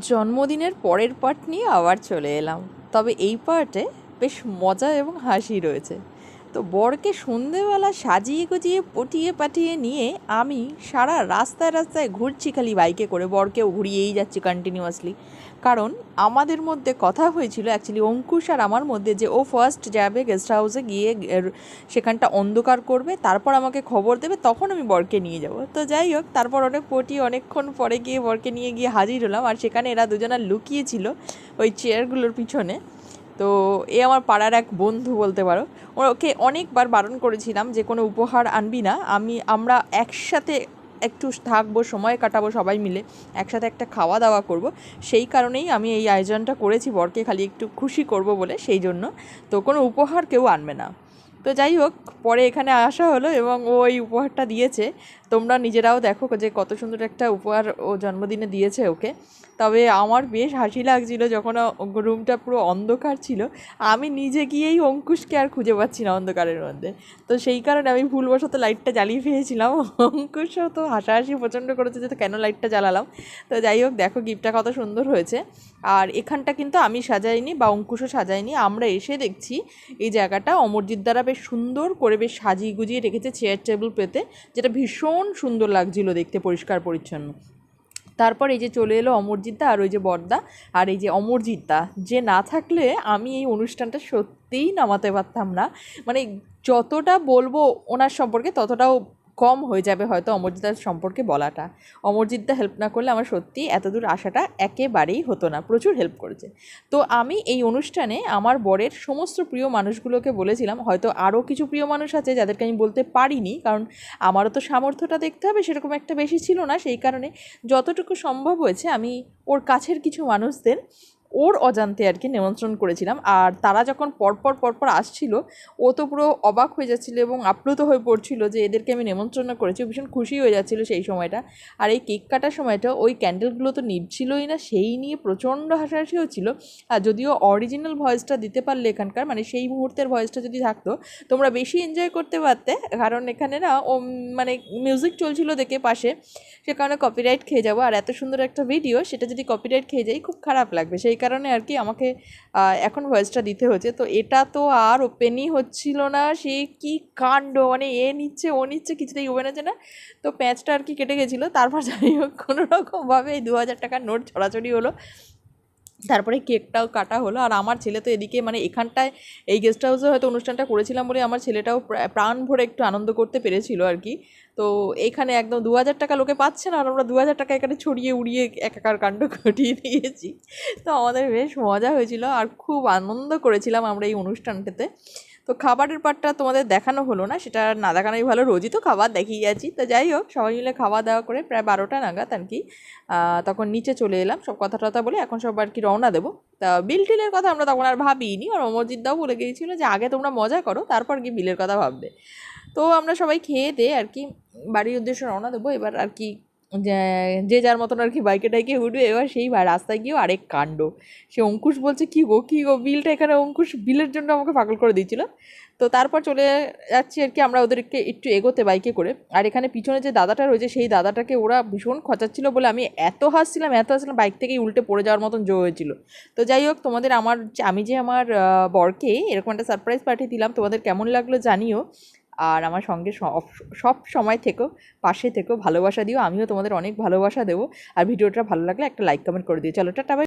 জন্মদিনের পরের পার্ট নিয়ে আবার চলে এলাম। তবে এই পার্টে বেশ মজা এবং হাসি রয়েছে। তো বরকে সন্ধেবেলা সাজিয়ে গুজিয়ে পটিয়ে পাঠিয়ে নিয়ে আমি সারা রাস্তায় রাস্তায় ঘুরছি খালি বাইকে করে। বরকেও ঘুরিয়েই যাচ্ছি কন্টিনিউয়াসলি কারণ আমাদের মধ্যে কথা হয়েছিল অ্যাকচুয়ালি অঙ্কুশ আর আমার মধ্যে যে ও ফার্স্ট যাবে গেস্ট হাউসে গিয়ে সেখানটা অন্ধকার করবে, তারপর আমাকে খবর দেবে, তখন আমি বরকে নিয়ে যাব। তো যাই হোক, তারপর অনেক পটি অনেকক্ষণ পরে গিয়ে বরকে নিয়ে গিয়ে হাজির হলাম। আর সেখানে এরা দুজনা লুকিয়েছিল ওই চেয়ারগুলোর পিছনে। তো এ আমার পাড়ার এক বন্ধু বলতে পারো। ওকে অনেকবার বারণ করেছিলাম যে, কোনো উপহার আনবি না, আমি, আমরা একসাথে একটু থাকব, সময় কাটাবো সবাই মিলে, একসাথে একটা খাওয়া দাওয়া করব। সেই কারণেই আমি এই আয়োজনটা করেছি, বরকে খালি একটু খুশি করব বলে, সেই জন্য। তো কোনো উপহার কেউ আনবে না। তো যাই হোক, পরে এখানে আসা হলো এবং ও এই উপহারটা দিয়েছে। তোমরা নিজেরাও দেখো যে কত সুন্দর একটা উপহার ও জন্মদিনে দিয়েছে ওকে। তবে আমার বেশ হাসি লাগছিল যখন রুমটা পুরো অন্ধকার ছিল। আমি নিজে গিয়েই অঙ্কুশকে আর খুঁজে পাচ্ছি না অন্ধকারের মধ্যে। তো সেই কারণে আমি ভুলবশত লাইটটা জ্বালিয়ে ফেলেছিলাম। অঙ্কুশও তো হাসাহাসি প্রচণ্ড করেছে যে কেন লাইটটা জ্বালালাম। তো যাই হোক, দেখো গিফটটা কত সুন্দর হয়েছে। আর এখানটা কিন্তু আমি সাজাইনি বা অঙ্কুশও সাজাইনি আমরা এসে দেখছি এই জায়গাটা অমরজিৎ দ্বারা বেশ সুন্দর করে বেশ সাজিয়ে গুজিয়ে রেখেছে চেয়ার টেবিল পেতে, যেটা ভীষণ সুন্দর লাগছিল দেখতে পরিষ্কার পরিচ্ছন্ন। তারপর এই যে চলে এলো অমরজিৎদা আর ওই যে বর্দা আর এই যে অমরজিৎদা, যে না থাকলে আমি এই অনুষ্ঠানটা সত্যিই নামাতে পারতাম না। মানে যতটা বলব ওনার সম্পর্কে ততটাও কম হয়ে যাবে হয়তো অমরজিৎদার সম্পর্কে বলাটা। অমরজিৎদা হেল্প না করলে আমার সত্যি এতদূর আসাটা একেবারেই হতো না, প্রচুর হেল্প করেছে। তো আমি এই অনুষ্ঠানে আমার বরের সমস্ত প্রিয় মানুষগুলোকে বলেছিলাম, হয়তো আরও কিছু প্রিয় মানুষ আছে যাদেরকে আমি বলতে পারিনি, কারণ আমারও তো সামর্থ্যটা দেখতে হবে, সেরকম একটা বেশি ছিল না, সেই কারণে যতটুকু সম্ভব হয়েছে আমি ওর কাছের কিছু মানুষদের ওর অজান্তে আর কি নিমন্ত্রণ করেছিলাম। আর তারা যখন পরপর পরপর আসছিল, ও তো পুরো অবাক হয়ে যাচ্ছিল এবং আপ্লুত হয়ে পড়ছিল যে এদেরকে আমি নিমন্ত্রণ করেছি। ভীষণ খুশি হয়ে যাচ্ছিল সেই সময়টা। আর এই কেক কাটার সময়টা ওই ক্যান্ডেলগুলো তো নিভছিলই না, সেই নিয়ে প্রচণ্ড হাসাহাসি হচ্ছিল আর যদিও অরিজিনাল ভয়েসটা দিতে পারলে এখানকার মানে সেই মুহূর্তের ভয়েসটা যদি থাকতো, তোমরা বেশি এনজয় করতে পারতে। কারণ এখানে না, ও মানে মিউজিক চলছিল দেখে পাশে, সে কারণে কপিরাইট খেয়ে যাব। আর এত সুন্দর একটা ভিডিও সেটা যদি কপিরাইট খেয়ে যাই, খুব খারাপ লাগবে। সেই কারণে আর কি আমাকে এখন ভয়েসটা দিতে হচ্ছে। তো এটা তো আর ওপেনই হচ্ছিল না। সে কি কাণ্ড? মানে এ নিচ্ছে, ও নিচ্ছে, কিছুতেই ওপেন হচ্ছে না তো প্যাঁচটা আর কি কেটে গেছিল। তারপর যাই হোক কোনোরকমভাবে এই দু হাজার টাকার নোট ছড়াছড়ি হলো। তারপরে কেকটাও কাটা হলো। আর আমার ছেলে তো এদিকে মানে এখানটায় এই গেস্ট হাউসে হয়তো অনুষ্ঠানটা করেছিলাম বলে আমার ছেলেটাও প্রাণ ভরে একটু আনন্দ করতে পেরেছিল আর কি। তো এখানে একদম দু হাজার টাকা লোকে পাচ্ছে না আর আমরা দু হাজার টাকা এখানে ছড়িয়ে উড়িয়ে একাকার কাণ্ড ঘটিয়ে দিয়েছি। তো আমাদের বেশ মজা হয়েছিল আর খুব আনন্দ করেছিলাম আমরা এই অনুষ্ঠানটাতে। তো খাবারের পার্টটা তোমাদের দেখানো হলো না, সেটা না দেখানোই ভালো, রোজই তো খাবার দেখিয়ে যাচ্ছি। তো যাই হোক, সবাই মিলে খাওয়া দাওয়া করে প্রায় বারোটা নাগাদ আর কি তখন নিচে চলে এলাম, সব কথা টথা বলে এখন সব আর কি রওনা দেবো। তা বিল টিলের কথা আমরা তখন আর ভাবিনি আর অমরজিৎদাও বলে গিয়েছিল যে আগে তোমরা মজা করো, তারপর কি বিলের কথা ভাববে। তো আমরা সবাই খেয়ে দে আর কি বাড়ির উদ্দেশ্যে রওনা দেবো, এবার আর কি যে যার মতন আর কি বাইকে টাইকে উঠবে, এবার সেই রাস্তায় গিয়েও আরেক কাণ্ড। সে অঙ্কুশ বলছে, কী গো কী গো, বিলটা এখানে অঙ্কুশ বিলের জন্য আমাকে পাগল করে দিচ্ছিল তো তারপর চলে যাচ্ছি আর কি আমরা ওদেরকে একটু এগোতে বাইকে করে। আর এখানে পিছনে যে দাদাটা রয়েছে, সেই দাদাটাকে ওরা ভীষণ খচাচ্ছিল বলে আমি এত হাসছিলাম এত হাসছিলাম, বাইক থেকেই উল্টে পড়ে যাওয়ার মতন জো হয়েছিল। তো যাই হোক, তোমাদের আমার, আমি যে আমার বরকে এরকম একটা সারপ্রাইজ পাঠিয়ে দিলাম, তোমাদের কেমন লাগল জানিও। আর আমার সঙ্গে সব সময় থেকো পাশে থেকো ভালোবাসা দিও। আমিও তোমাদের অনেক ভালোবাসা দেবো। আর ভিডিওটা ভালো লাগলে একটা লাইক কমেন্ট করে দিও। চলো, টাটা